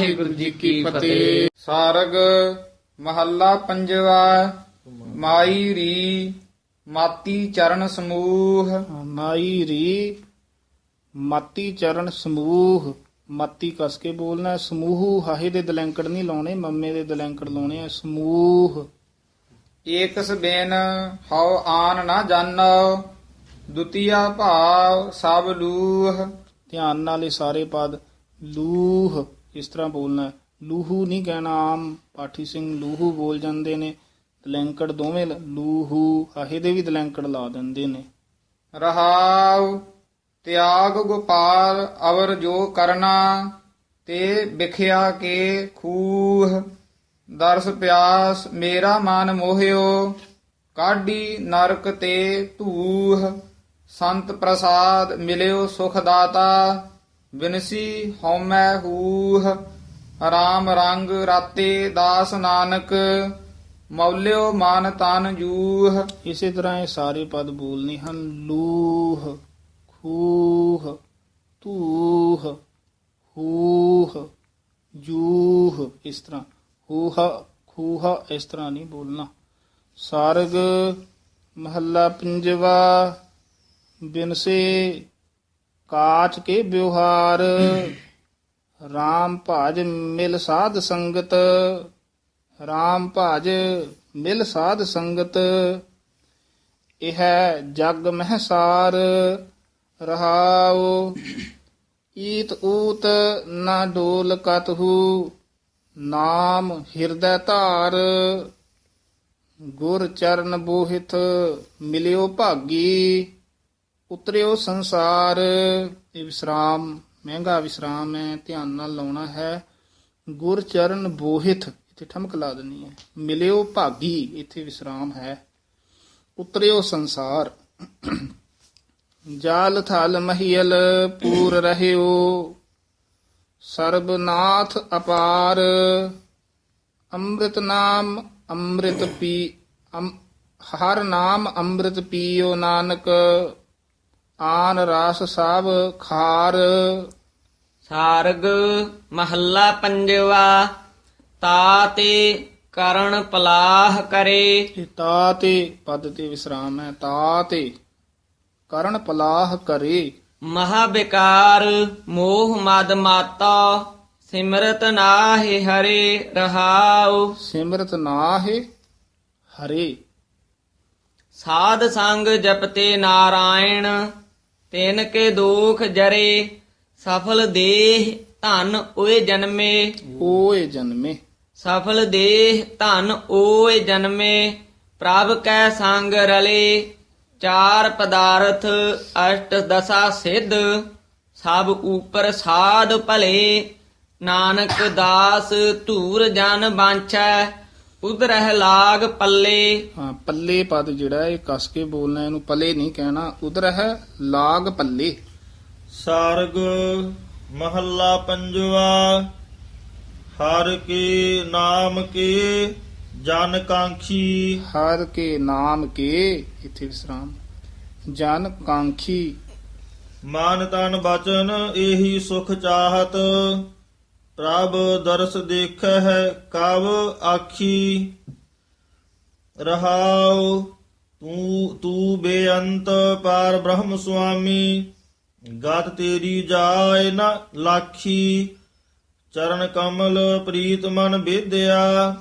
ਵਾਹਿਗੁਰੂ ਜੀ ਕੀ ਫਤਿਹ। ਸਾਰਗ ਮਹੱਲਾ ਪੰਜਵਾ ਮਾਈ ਰੀ ਮਾਤੀ ਚਰਨ ਸਮੂਹ। ਨਾਈ ਰੀ ਮਾਤੀ ਚਰਨ ਸਮੂਹ। ਮਾਤੀ ਕਸ ਕੇ ਬੋਲਣਾ ਹੈ। ਸਮੂਹ। ਹਾਹੇ ਦੇ ਦਲੈਂਕੜ ਨਹੀਂ ਲਾਉਣੇ ਮੰਮੇ ਦੇ ਦਲੈਂਕੜ ਲਾਉਣੇ ਆ ਸਮੂਹ। ਏਕਸ ਬੇਨ ਹਉ ਆਨ ਨਾ ਜਾਣੋ ਦੁਤੀਆ ਭਾਵ ਸਭ ਲੂਹ। ਧਿਆਨ ਨਾਲ ਇਹ ਸਾਰੇ ਪਦ ਲੂਹ। ਇਸ ਤਰ੍ਹਾਂ ਬੋਲਣਾ ਲੂਹੂ ਨਹੀਂ ਕਹਿਣਾ ਆਮ ਪਾਠੀ ਸਿੰਘ, ਲੂਹੂ ਬੋਲ ਜਾਂਦੇ ਨੇ। ਦਲੈਂਕੜ ਦੋਵੇਂ ਲ- ਲੂਹੂ ਹਾਹੇ ਦੇ ਵੀ ਦਲੈਂਕੜ ਲਾ ਦਿੰਦੇ ਨੇ। ਰਹਾਉ, ਤਿਆਗ ਗੋਪਾਲ, ਅਵਰ ਜੋ ਕਰਨਾ, ਤੇ ਵਿਖਿਆ ਕੇ ਖੂਹ। ਦਰਸ ਪਿਆਸ, ਮੇਰਾ ਮਨ ਮੋਹਿਓ, ਕਾਢੀ ਨਰਕ ਤੇ ਧੂਹ। ਸੰਤ ਪ੍ਰਸਾਦ ਮਿਲਿਓ ਸੁਖ ਦਾਤਾ ਬਿਨਸੀ ਹਉਮੈ ਹੂਹ, ਰਾਮ ਰੰਗ ਰਾਤੇ ਦਾਸ ਨਾਨਕ, ਮੌਲਿਓ ਮਨ ਤਨ ਜੂਹ। ਇਸੇ ਤਰ੍ਹਾਂ ਇਹ ਸਾਰੇ ਪਦ ਬੋਲਨੇ ਹਨ, ਲੂਹ, ਖੂਹ, ਧੂਹ, ਹੂਹ, ਜੂਹ। ਇਸ ਤਰ੍ਹਾਂ ਹੂਹ, ਖੂਹ ਇਸ ਤਰ੍ਹਾਂ ਨਹੀਂ ਬੋਲਣਾ। ਸਾਰਗ, ਮਹੱਲਾ ਪੰਜਵਾ, ਬਿਨਸੇ ਕਾਚ ਕੇ ਵਿਵਹਾਰ। RAM ਭਾਜ ਮਿਲ ਸਾਧ ਸੰਗਤ। RAM ਭਾਜ ਮਿਲ ਸਾਧ ਸੰਗਤ। ਇਹ ਜਗ ਮਹਸਾਰ। ਰਹਾਉ, ਈਤ ਊਤ ਨਾ ਡੋਲ ਕਤਹੂ ਨਾਮ ਹਿਰਦੈ ਧਾਰ। ਗੁਰ ਚਰਨ ਬੋਹਿਤ ਮਿਲਿਓ ਭਾਗੀ। ਉਤਰਿਓ ਸੰਸਾਰ, ਇਹ ਵਿਸਰਾਮ, ਮਹਿੰਗਾ ਵਿਸਰਾਮ ਹੈ, ਧਿਆਨ ਨਾਲ ਲਾਉਣਾ ਹੈ। ਗੁਰ ਚਰਨ ਬੋਹਿਤ, ਇੱਥੇ ਠਮਕ ਲਾ ਦੇਣੀ ਹੈ। ਮਿਲਿਓ ਭਾਗੀ, ਇੱਥੇ ਵਿਸਰਾਮ ਹੈ। ਉਤਰਿਓ ਸੰਸਾਰ। ਜਾਲ ਥਲ ਮਹੀਲ, ਪੂਰ ਰਹਿਓ। ਸਰਬਨਾਥ ਅਪਾਰ, ਅੰਮ੍ਰਿਤ ਨਾਮ ਅੰਮ੍ਰਿਤ ਪੀ ਅਮ- ਹਰ ਨਾਮ ਅੰਮ੍ਰਿਤ ਪੀਓ ਨਾਨਕ। ਆਨ ਰਾਸ ਸਭ ਖਾਰ। ਸਾਰਗ ਮਹੱਲਾ ਪੰਜਵਾ ਤਾ ਤੇ ਕਰਨ ਪਲਾਹ ਕਰੇ। ਇਹ ਤਾ ਤੇ ਪਦ ਤੇ ਵਿਸਰਾਮ ਹੈ ਤਾ ਤੇ ਕਰਨ ਪਲਾਹ ਕਰੇ। ਮਹਾ ਬਿਕਾਰ ਮੋਹ ਮਦ ਮਾਤਾ ਸਿਮਰਤ ਨਾਹਿ ਹਰੇ ਰਹਾਉ। ਸਿਮਰਤ ਨਾਹਿ ਹਰੇ। ਸਾਧ ਸੰਗ ਜਪਤੇ ਨਾਰਾਇਣ ਤਿਨ ਕੇ ਦੁਖ ਜਰੇ ਸਫਲ ਦੇਹ ਧਨ ਓਏ ਜਨਮੇ। ਓਏ ਜਨਮੇ। ਸਫਲ ਦੇਹ ਧਨ ਓਏ ਜਨਮੇ ਪ੍ਰਭ ਕੈ ਸੰਗ ਰਲੇ। ਚਾਰ ਪਦਾਰਥ ਅਸ਼ਟ ਦਸਾ ਸਿੱਧ ਸਭ ਉਪਰ ਸਾਧ ਭਲੇ। ਨਾਨਕ ਦਾਸ ਧੂਰ ਜਨ ਬਾਂਛੈ ਉਧਰਹਿ ਲਾਗ ਪੱਲੇ। ਹਾਂ ਪੱਲੇ ਪਦ ਜਿਹੜਾ ਹੈ, ਇਹ ਕਸ ਕੇ ਬੋਲਣਾ ਇਹਨੂੰ ਪੱਲੇ ਨਹੀਂ ਕਹਿਣਾ। ਉਧਰ ਹੈ ਲਾਗ ਪੱਲੇ। ਸਾਰਗ ਮਹੱਲਾ ਪੰਜਵਾ ਹਰ ਕੇ ਨਾਮ ਕੇ ਜਨ ਕਾਂਖੀ। ਹਰ ਕੇ ਨਾਮ ਕੇ ਇੱਥੇ ਵਿਸਰਾਮ। ਜਨ ਕਾਂਖੀ। ਮਾਨ ਤਨ ਬਚਨ ਇਹੀ ਸੁਖ ਚਾਹਤ। ਪ੍ਰਭ ਦਰਸ ਦੇਖੈ ਹੈ ਕਬ ਆਖੀ, ਰਹਾਉ ਤੂੰ ਤੂੰ ਬੇਅੰਤ ਪਾਰ ਬ੍ਰਹਮ ਸੁਆਮੀ, ਗਤ ਤੇਰੀ ਜਾਏ ਨ ਲਾਖੀ, ਚਰਨ ਕਮਲ ਪ੍ਰੀਤ ਮਨ ਬੇਦਿਆ,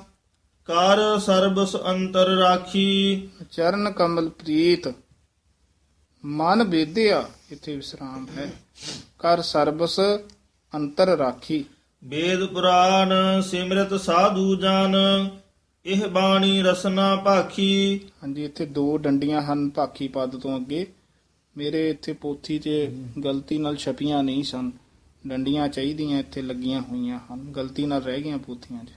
ਕਰ ਸਰਬਸ ਅੰਤਰ ਰਾਖੀ। ਚਰਨ ਕਮਲ ਪ੍ਰੀਤ ਮਨ ਬੇਦਿਆ, ਇੱਥੇ ਵਿਸਰਾਮ ਹੈ। ਕਰ ਸਰਬਸ ਅੰਤਰ ਰਾਖੀ। ਵੇਦ ਪੁਰਾਨ ਸਿਮਰਤ ਸਾਧੂ ਜਨ ਇਹ ਬਾਣੀ ਰਸਨਾ ਭਾਖੀ। ਹਾਂਜੀ ਇੱਥੇ ਦੋ ਡੰਡੀਆਂ ਹਨ ਭਾਖੀ ਪਦ ਤੋਂ ਅੱਗੇ। ਮੇਰੇ ਇੱਥੇ ਪੋਥੀ 'ਚ ਗਲਤੀ ਨਾਲ ਛਪੀਆਂ ਨਹੀਂ ਸਨ। ਡੰਡੀਆਂ ਚਾਹੀਦੀਆਂ ਇੱਥੇ ਲੱਗੀਆਂ ਹੋਈਆਂ ਹਨ। ਗਲਤੀ ਨਾਲ ਰਹਿ ਗਈਆਂ ਪੋਥੀਆਂ 'ਚ।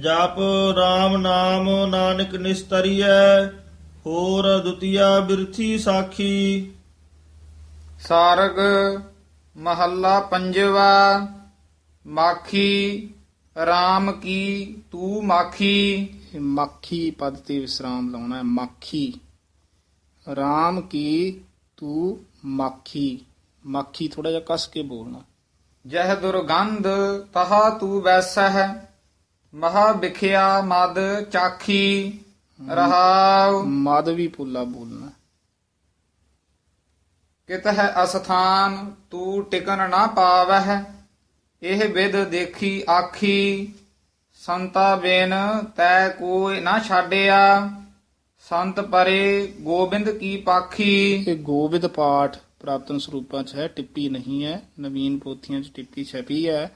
ਜਪ RAM ਨਾਮ ਨਾਨਕ ਨਿਸਤਰੀਐ ਹੋਰ ਦੁਤੀਆ ਬਿਰਥੀ ਸਾਖੀ। ਸਾਰਗ ਮਹੱਲਾ ਪੰਜਵਾ ਮਾਖੀ RAM ਕੀ ਤੂੰ ਮਾਖੀ? ਇਹ ਮਾਖੀ ਪਦ ਤੇ ਵਿਸਰਾਮ ਲਾਉਣਾ ਹੈ ਮਾਖੀ। RAM ਕੀ ਤੂੰ ਮਾਖੀ। ਮਾਖੀ ਥੋੜਾ ਜਿਹਾ ਕਸ ਕੇ ਬੋਲਣਾ। ਜਹ ਦੁਰਗੰਧ ਤਹਾ ਤੂ ਵੈਸਹਿ। ਮਹਾ ਵਿਖਿਆ ਮਦ ਚਾਖੀ। ਰਹਾਉ। ਮਦ ਵੀ ਪੁੱਲਾ ਬੋਲਣਾ ਕਿਤ ਹੈ ਅਸਥਾਨ ਤੂ ਟਿਕਨ ਨਾ ਪਾਵਹਿ। ਇਹ ਵਿਦ ਦੇਖੀ ਆਖੀ ਸੰਤਾ ਬਿਨ ਤੈ ਕੋਈ ਨਾ ਛਾਡਿਆ ਸੰਤ ਪਰੇ ਗੋਬਿੰਦ ਕੀ ਪਾਖੀ। ਇਹ ਗੋਬਿੰਦ ਪਾਠ ਪ੍ਰਾਪਤਨ ਸਰੂਪਾਂ 'ਚ ਹੈ ਟਿੱਪੀ ਨਹੀਂ ਹੈ ਨਵੀਨ ਪੋਥੀਆਂ 'ਚ ਟਿੱਪੀ ਛਪੀ ਹੈ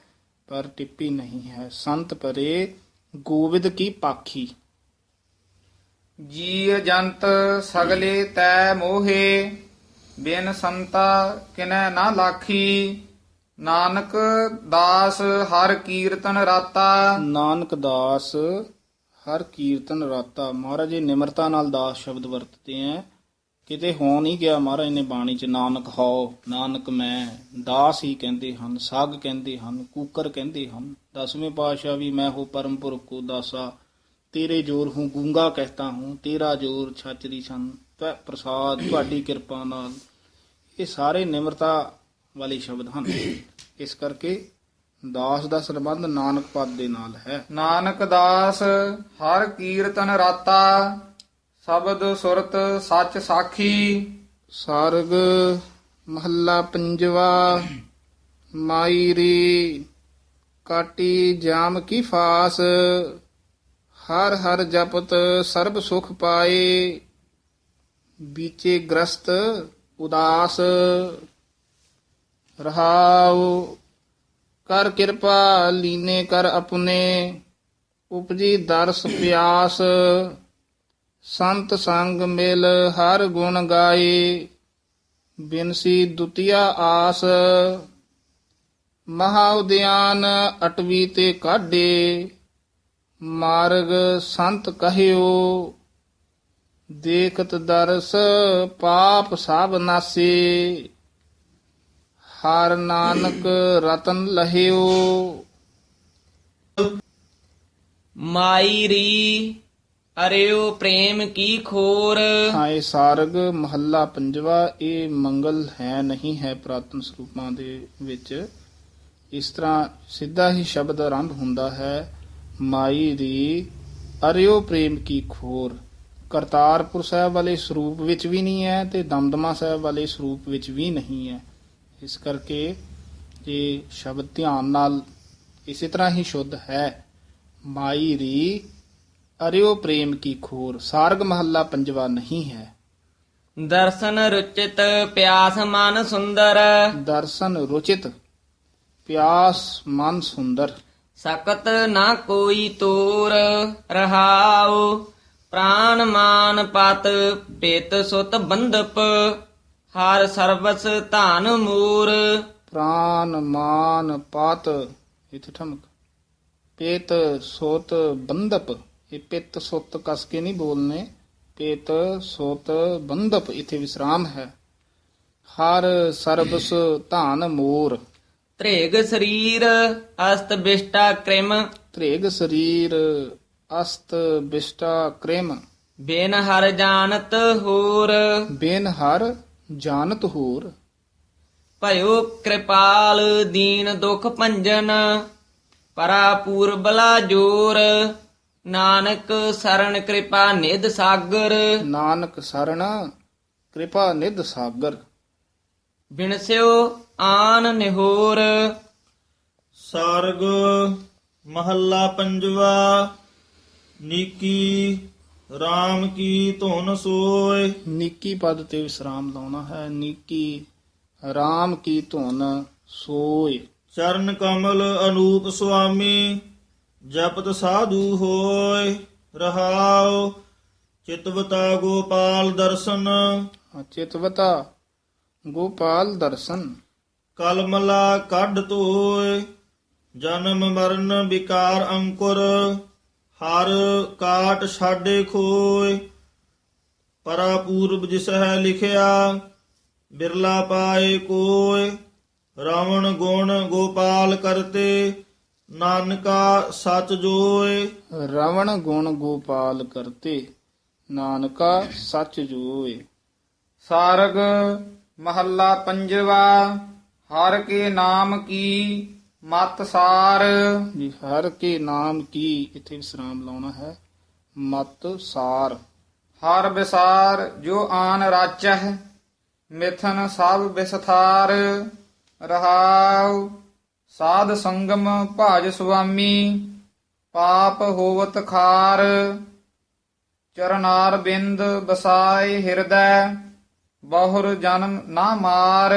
ਪਰ ਟਿੱਪੀ ਨਹੀਂ ਹੈ। ਸੰਤ ਪਰੇ ਗੋਬਿੰਦ ਕੀ ਪਾਖੀ। ਜੀ ਜੰਤ ਸਗਲੇ ਤੈ ਮੋਹੇ ਬਿਨ ਸੰਤਾ ਕਿਨੈ ਨਾ ਲਾਖੀ। ਨਾਨਕ ਦਾਸ ਹਰ ਕੀਰਤਨ ਰਾਤਾ। ਨਾਨਕ ਦਾਸ ਹਰ ਕੀਰਤਨ ਰਾਤਾ। ਮਹਾਰਾਜ ਜੀ ਨਿਮਰਤਾ ਨਾਲ ਦਾਸ ਸ਼ਬਦ ਵਰਤਦੇ ਹੈ ਕਿਤੇ ਹੋ ਨਹੀਂ ਗਿਆ ਮਹਾਰਾਜ ਨੇ ਬਾਣੀ 'ਚ ਨਾਨਕ ਹੋ ਨਾਨਕ ਮੈਂ। ਦਾਸ ਹੀ ਕਹਿੰਦੇ ਹਨ, ਸਾਗ ਕਹਿੰਦੇ ਹਨ, ਕੂਕਰ ਕਹਿੰਦੇ ਹਨ। ਦਸਵੇਂ ਪਾਤਸ਼ਾਹ ਵੀ ਮੈਂ ਹੋ ਪਰਮ ਪੁਰਖ ਕੋ ਦਾਸਾ। ਤੇਰੇ ਜੋਰ ਹੂੰ ਗੂੰਗਾ ਕਹਤਾ ਹੂੰ, ਤੇਰਾ ਜੋਰ ਛਾਚਰੀ ਛਨ। ਤੈ ਪ੍ਰਸਾਦ, ਤੁਹਾਡੀ ਕਿਰਪਾ ਨਾਲ। ਇਹ ਸਾਰੇ ਨਿਮਰਤਾ ਵਾਲੇ ਸ਼ਬਦ ਹਨ। ਇਸ ਕਰਕੇ ਦਾਸ ਦਾ ਸੰਬੰਧ ਨਾਨਕ ਪਦ ਦੇ ਨਾਲ ਹੈ। ਨਾਨਕ ਦਾਸ ਹਰ ਕੀਰਤਨ ਰਾਤਾ ਸ਼ਬਦ ਸੁਰਤ ਸੱਚ ਸਾਖੀ। ਸਾਰਗ ਮਹੱਲਾ ਪੰਜਵਾ ਮਾਈ ਰੀ ਕਾਟੀ ਜਾਮ ਕੀ ਫਾਸ ਹਰ ਹਰ ਜਪਤ ਸਰਬ ਸੁਖ ਪਾਏ ਬੀਚੇ ਗ੍ਰਸਤ ਉਦਾਸ। ਰਹਾਉ। ਕਰ ਕਿਰਪਾ ਲੀਨੇ ਕਰ ਆਪਣੇ। ਉਪਜੀ ਦਰਸ ਪਿਆਸ। ਸੰਤ ਸੰਗ ਮਿਲ ਹਰ ਗੁਣ ਗਾਏ। ਬਿਨਸੀ ਦੁਤੀਆ ਆਸ। ਮਹਾ ਉਦਿਆਨ ਅਟਵੀ ਤੇ ਕਾਢੇ। ਮਾਰਗ ਸੰਤ ਕਹਿਓ। ਦੇਖਤ ਦਰਸ ਪਾਪ ਸਭ ਨਾਸੇ। ਹਰ ਨਾਨਕ ਰਤਨ ਲਹਿਓ। ਮਾਈ ਰੀ ਅਰਿਓ ਪ੍ਰੇਮ ਕੀ ਖੋਰ? ਹਾਂ ਇਹ ਸਾਰਗ ਮਹੱਲਾ ਪੰਜਵਾ ਇਹ ਮੰਗਲ ਹੈ ਨਹੀਂ ਹੈ ਪ੍ਰਾਤਨ ਸਰੂਪਾਂ ਦੇ ਵਿੱਚ। ਇਸ ਤਰ੍ਹਾਂ ਸਿੱਧਾ ਹੀ ਸ਼ਬਦ ਆਰੰਭ ਹੁੰਦਾ ਹੈ ਮਾਈ ਦੀ ਅਰਿਓ ਪ੍ਰੇਮ ਕੀ ਖੋਰ? ਕਰਤਾਰਪੁਰ ਸਾਹਿਬ ਵਾਲੇ ਸਰੂਪ ਵਿੱਚ ਵੀ ਨਹੀਂ ਹੈ ਤੇ ਦਮਦਮਾ ਸਾਹਿਬ ਵਾਲੇ ਸਰੂਪ ਵਿੱਚ ਵੀ ਨਹੀਂ ਹੈ। ਇਸ ਕਰਕੇ ਇਹ ਸ਼ਬਦ ਧਿਆਨ ਨਾਲ ਇਸੇ ਤਰ੍ਹਾਂ ਹੀ ਸ਼ੁੱਧ ਹੈ ਮਾਈ ਰੀ ਅਰਿਓ ਪ੍ਰੇਮ ਕੀ ਖੋਰ ਸਾਰਗ ਮਹੱਲਾ ਪੰਜਵਾ ਨਹੀਂ ਹੈ। ਦਰਸ਼ਨ ਰੁਚਿਤ ਪਿਆਸ ਮਨ ਸੁੰਦਰ। ਦਰਸ਼ਨ ਰੁਚਿਤ ਪਿਆਸ ਮਨ ਸੁੰਦਰ। ਸਕਤ ਨਾ ਕੋਈ ਤੋਰ ਰਹਾਉ ਪ੍ਰਾਨ ਮਾਨ ਪਤ ਪਿਤ ਸੁਤ ਬੰਧਪ। ਹਰ ਸਰਬਸ ਧਨ ਮੂਰ। ਪ੍ਰਾਨ ਮਾਨ ਪਾਤ ਇਥੇ ਠਮਕ। ਪੇਤ ਸੋਤ ਬੰਦਪ ਇਹ ਪਿੱਤ ਸੁੱਤ ਕਸ ਕੇ ਨਹੀਂ ਬੋਲਨੇ। ਪੇਤ ਸੋਤ ਬੰਦਪ ਇਥੇ ਵਿਸਰਾਮ ਹੈ। ਹਰ ਸਰਬਸ ਧਾਨ ਮੋਰ। ਤ੍ਰੇਗ ਸਰੀਰ ਅਸਤ ਬਿਸ਼ਟਾ ਕ੍ਰਿਮ। ਤ੍ਰੇਗ ਸਰੀਰ ਅਸਤ ਬਿਸ਼ਟਾ ਕ੍ਰਿਮ। ਬਿਨ ਹਰ ਜਾਣਤ ਹੋਰ। ਬੇਨ ਹਰ ਜਾਣਤ ਹੋਰ। ਭਇਓ ਕਿਰਪਾਲ ਦੀਨ ਦੁਖ ਭੰਜਨ ਪਰਾ ਪੂਰਬਲਾ ਜੋਰ। ਨਾਨਕ ਸਰਣ ਕਿਰਪਾ ਨਿਧ ਸਾਗਰ। ਨਾਨਕ ਸਰਣ ਕਿਰਪਾ ਨਿਧ ਸਾਗਰ। ਬਿਨਸਿਓ ਆਨ ਨਿਹੋਰ। ਸਾਰਗ ਮਹੱਲਾ ਪੰਜਵਾ ਨੀਕੀ RAM ਕੀ ਧੁਨ ਸੋਏ? ਨੀਕੀ ਪਦ ਤੇ ਵਿਸਰਾਮ ਲਾਉਣਾ ਹੈ। ਨੀਕੀ RAM ਕੀ ਧੁਨ ਸੋਏ? ਚਰਨ ਕਮਲ ਅਨੂਪ ਸੁਆਮੀ ਜਪਤ ਸਾਧੂ ਹੋਏ ਰਹਾਉ। ਚਿਤਵਤਾ ਗੋਪਾਲ ਦਰਸ਼ਨ। ਚਿਤਵਤਾ ਗੋਪਾਲ ਦਰਸ਼ਨ। ਕਲਮਲਾ ਕੱਢ ਧੋਏ ਜਨਮ ਮਰਨ ਵਿਕਾਰ ਅੰਕੁਰ। ਹਰ ਕਾਟ ਛਾਡੇ ਖੋਏ, ਪਰਾ ਪੂਰਬ ਜਿਸ ਹੈ ਲਿਖਿਆ, ਬਿਰਲਾ ਪਾਏ ਕੋਏ, ਰਾਵਣ ਗੁਣ ਗੋਪਾਲ ਕਰਤੇ, ਨਾਨਕਾ ਸਚ ਜੋਏ। ਰਵਣ ਗੁਣ ਗੋਪਾਲ ਕਰਤੇ, ਨਾਨਕਾ ਸਚ ਜੋਏ। ਸਾਰਗ ਮਹੱਲਾ ਪੰਜਵਾ, ਹਰ ਕੇ ਨਾਮ ਕੀ ਮਤ ਸਾਰ। ਜੀ। ਹਰ ਕੇ ਨਾਮ ਕੀ ਇੱਥੇ ਵਿਸਰਾਮ ਲਾਉਣਾ ਹੈ। ਮਤ ਸਾਰ। ਹਰ ਵਿਸਾਰ ਜੋ ਆਨ ਰਾਚਹਿ ਮਿਥਨ ਸਭ ਵਿਸਥਾਰ। ਰਹਾਉ ਸਾਧ ਸੰਗਮ ਭਾਜ ਸੁਆਮੀ ਪਾਪ ਹੋਵਤ ਖਾਰ। ਚਰਨਾਰ ਬਿੰਦ ਬਸਾਏ ਹਿਰਦੈ ਬਹੁਰ ਜਨਮ ਨਾ ਮਾਰ।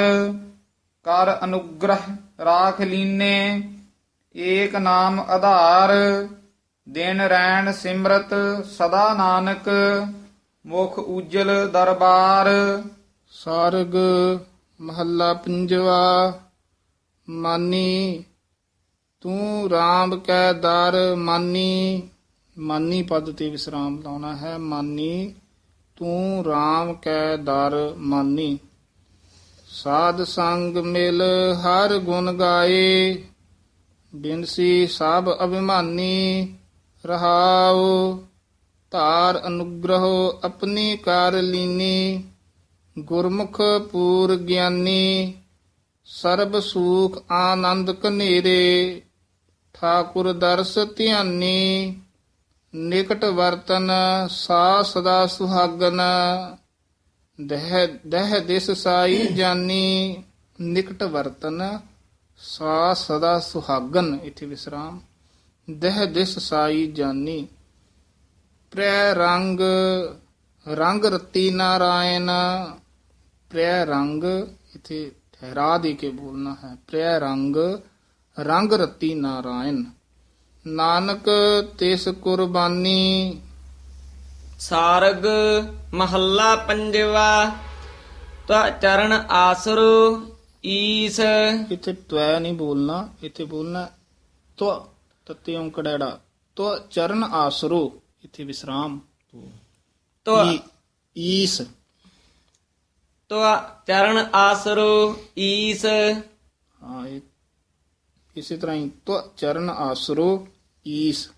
ਕਰ ਅਨੁਗ੍ਰਹ ਰਾਖ ਲੀਨੇ, ਏਕ ਨਾਮ ਆਧਾਰ, ਦਿਨ ਰੈਣ ਸਿਮਰਤ ਸਦਾ ਨਾਨਕ, ਮੁਖ ਉਜਲ ਦਰਬਾਰ। ਸਾਰਗ ਮਹੱਲਾ ਪੰਜਵਾ, ਮਾਨੀ, ਤੂੰ ਰਾਮ ਕੈ ਦਰ ਮਾਨੀ। ਮਾਨੀ ਪਦ ਤੇ ਵਿਸਰਾਮ ਲਾਉਣਾ ਹੈ, ਮਾਨੀ, ਤੂੰ ਰਾਮ ਕੈ ਦਰ ਮਾਨੀ। ਸਾਧ ਸੰਗ ਮਿਲ ਹਰ ਗੁਣ ਗਾਏ, ਬਿਨਸੀ ਸਭ ਅਭਿਮਾਨੀ ਰਹਾਉ, ਧਾਰ ਅਨੁਗ੍ਰਹੋ ਆਪਣੀ ਕਾਰ ਲੀਨੀ, ਗੁਰਮੁਖ ਪੂਰ ਗਿਆਨੀ, ਸਰਬ ਸੂਖ ਆਨੰਦ ਕਨੇਰੇ ਠਾਕੁਰ ਦਰਸ ਧਿਆਨੀ, ਨਿਕਟ ਵਰਤਨ ਸਾ ਸਦਾ ਸੁਹਾਗਨ। ਦਹਿ ਦਹਿ ਦਿਸ ਸਾਈ ਜਾਨੀ ਨਿਕਟ ਵਰਤਨ, ਸਾ ਸਦਾ ਸੁਹਾਗਨ, ਇਥੇ ਵਿਸਰਾਮ। ਦਹਿ ਦਿਸ ਸਾਈ ਜਾਨੀ, ਪ੍ਰੈ ਰੰਗ ਰੰਗ ਰਤੀ ਨਾਰਾਇਣ, ਪ੍ਰੈ ਰੰਗ, ਇਥੇ ਠਹਿਰਾ ਦੇ ਕੇ ਬੋਲਣਾ ਹੈ, ਪ੍ਰੈ ਰੰਗ ਰੰਗ ਰਤੀ ਨਾਰਾਇਣ। ਨਾਨਕ ਤਿਸ ਕੁਰਬਾਨੀ ਸਾਰਗ ਮਹੱਲਾ ਪੰਜਵਾ ਤਾ ਚਰਨ ਆਸਰੋ ਈਸ। ਇੱਥੇ ਤਵੈ ਨਹੀਂ ਬੋਲਣਾ ਇੱਥੇ ਬੋਲਣਾ ਤਵ ਤਤੇ ਓੰਕੜੜਾ ਤਵ ਚਰਨ ਆਸਰੋ ਇੱਥੇ ਵਿਸਰਾਮ। ਤੋ ਈ- ਈਸ। ਤੋ ਚਰਨ ਆਸਰੋ ਈਸ। ਹਾਂ ਇਸੇ ਤਰ੍ਹਾਂ ਹੀ ਤਵ ਚਰਨ ਆਸਰੋ ਈਸ।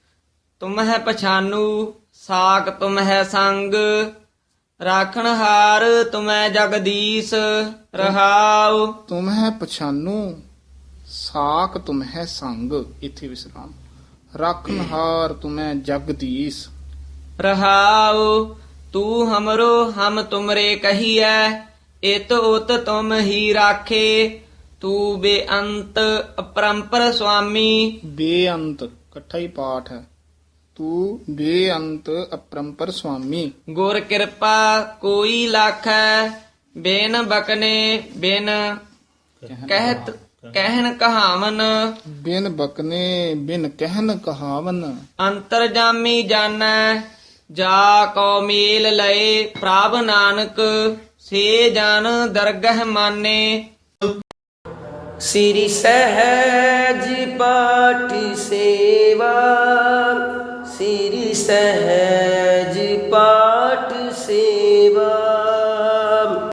ਤੁਮ ਹੈ ਪਛਾਨੂ ਸਾਖ ਤੁਮ ਹੈ ਸੰਗ ਰਾਖਣ ਹਾਰ ਤੁਮੈ ਜਗਦੀਸ਼ ਰਹਾਉ। ਤੁਮ ਹੈ ਪਛਾਨੂ ਸਾਖ ਤੁਮ ਹੈ ਸੰਗ ਇੱਥੇ ਵਿਸਰਾਮ। ਰੱਖਨ ਹਾਰ ਤੁਮੈ ਜਗਦੀਸ਼। ਰਹਾਉ ਤੂੰ ਹਮਰੋ ਹਮ ਤੁਮਰੇ ਕਹੀਐ ਇਤ ਉਤ ਤੁਮ ਹੀ ਰਾਖੇ। ਤੂੰ ਬੇਅੰਤ ਅਪਰੰਪਰ ਸੁਆਮੀ। ਬੇਅੰਤ ਇਕੱਠਾ ਹੀ ਪਾਠ ਹੈ। ਤੂੰ ਬੇਅੰਤ ਅਪਰੰਪਰ ਸੁਆਮੀ। ਗੁਰ ਕਿਰਪਾ ਕੋਈ ਲਾਖੈ ਬਿਨ ਬਕਨੇ ਬਿਨ ਕਹਿਤ ਕਹਿਣ ਕਹਾਵਨ। ਬਿਨ ਬਕਨੇ ਬਿਨ ਕਹਿਨ ਕਹਾਵਨ। ਅੰਤਰ ਜਾਮੀ ਜਾਣੈ ਜਾ ਕੋ ਮੇਲ ਲਏ ਪ੍ਰਭ ਨਾਨਕ ਸੇ ਜਨ ਦਰਗਹ ਮਾਨੇ। ਸ੍ਰੀ ਸਹਿਜ ਪਾਠ ਸੇਵਾ। ਸਿਰ ਸਹਿਜ ਪਾਠ ਸੇਵਾ।